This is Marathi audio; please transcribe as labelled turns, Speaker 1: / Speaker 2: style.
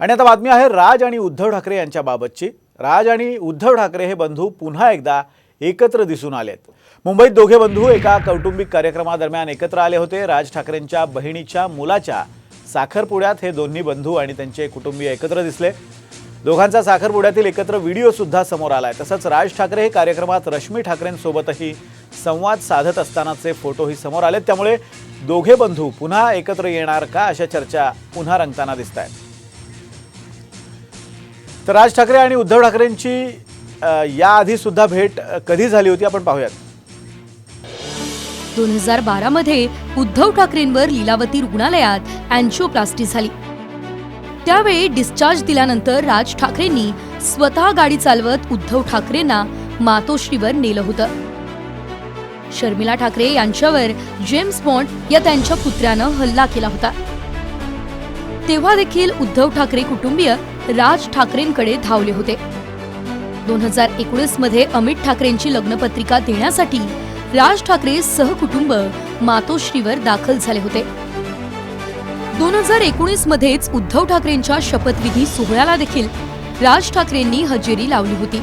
Speaker 1: आणि आता बातमी आहे राज आणि उद्धव ठाकरे यांच्याबाबतची राज आणि उद्धव ठाकरे हे बंधू पुन्हा एकदा एकत्र दिसून आलेत. मुंबईत दोघे बंधू एका कौटुंबिक कार्यक्रमादरम्यान एकत्र आले होते. राज ठाकरेंच्या बहिणीच्या मुलाच्या साखरपुड्यात हे दोन्ही बंधू आणि त्यांचे कुटुंबीय एकत्र दिसले. दोघांचा साखरपुड्यातील एकत्र व्हिडिओ सुद्धा समोर आलाय. तसंच राज ठाकरे हे कार्यक्रमात रश्मी ठाकरेंसोबतही संवाद साधत असतानाचे फोटोही समोर आलेत. त्यामुळे दोघे बंधू पुन्हा एकत्र येणार का अशा चर्चा पुन्हा रंगताना दिसत आहेत तर राज ठाकरे आणि उद्धव ठाकरेंची याआधी सुद्धा भेट कधी झाली होती आपण पाहूयात.
Speaker 2: दोन हजार बारा मध्ये उद्धव ठाकरेंवर लीलावती रुग्णालयात अँजिओप्लास्टी झाली. त्यावेळी डिस्चार्ज दिल्यानंतर राज ठाकरेंनी स्वतः गाडी चालवत उद्धव ठाकरेंना मातोश्रीवर नेलं होतं. शर्मिला ठाकरे यांच्यावर जेम्स बॉन्ड या त्यांच्या पुत्र्यानं हल्ला केला होता. तेव्हा देखील उद्धव ठाकरे कुटुंबीय राज ठाकरेंकडे धावले होते. दोन हजार एकोणीसमध्ये अमित ठाकरेंची लग्नपत्रिका देण्यासाठी राज ठाकरे सहकुटुंब मातोश्रीवर दाखल झाले होते. दोन हजार एकोणीस मध्येच उद्धव ठाकरेंच्या शपथविधी सोहळ्याला देखील राज ठाकरेंनी हजेरी लावली होती.